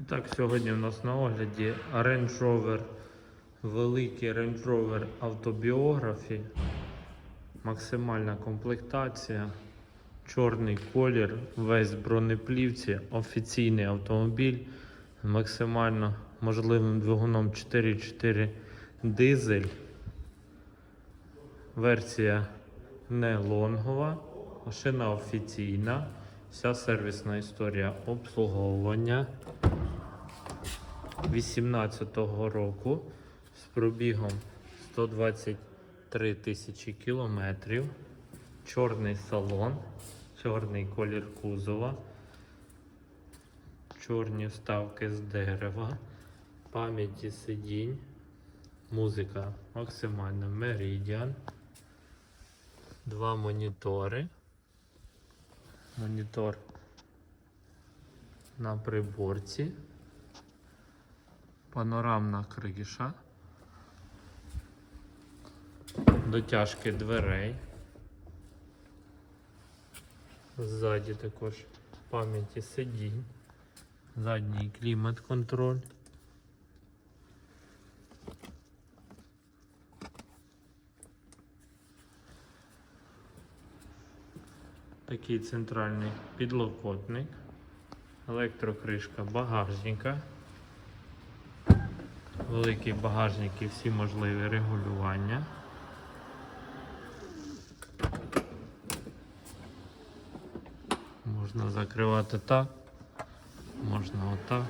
І так, сьогодні у нас на огляді Range Rover, великий Range Rover автобіографі, максимальна комплектація, чорний колір, весь бронеплівці, офіційний автомобіль з максимально можливим двигуном 4.4 дизель. Версія не лонгова, машина офіційна, вся сервісна історія обслуговування 18-го року з пробігом 123 тисячі кілометрів, чорний салон, чорний колір кузова, чорні вставки з дерева, пам'яті сидінь, музика максимальна Meridian, два монітори, монітор на приборці панорамна криша, дотяжки дверей. Ззаді також пам'яті сидінь, задній клімат-контроль. Такий центральний підлокотник, електрокришка багажника. Великий багажник і всі можливі регулювання. Можна закривати так, можна отак.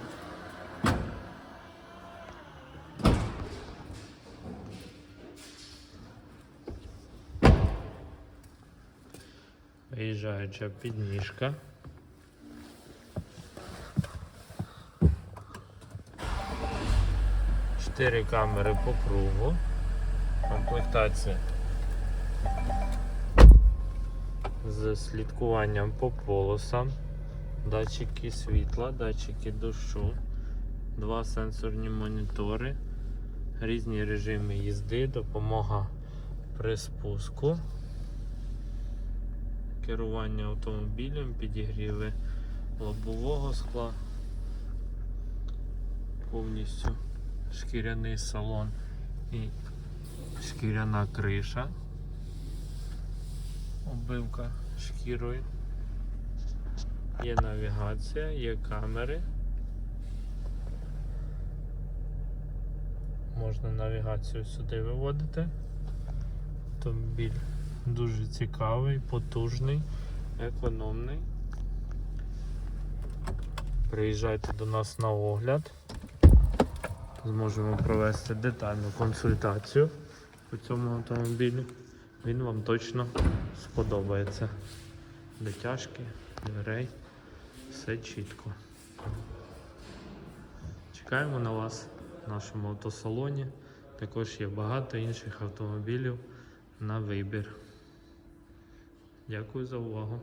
Виїжджаюча підніжка. Чотири камери по кругу. Комплектація. З слідкуванням по полосам, датчики світла, датчики дощу, два сенсорні монітори, різні режими їзди, допомога при спуску, керування автомобілем, підігріви лобового скла, повністю шкіряний салон і шкіряна криша, оббивка шкірою. Є навігація, є камери. Можна навігацію сюди виводити. Автомобіль дуже цікавий, потужний, економний. Приїжджайте до нас на огляд зможемо провести детальну консультацію по цьому автомобілю. Він вам точно сподобається. Дотяжки, дверей, все чітко. Чекаємо на вас в нашому автосалоні. Також є багато інших автомобілів на вибір. Дякую за увагу.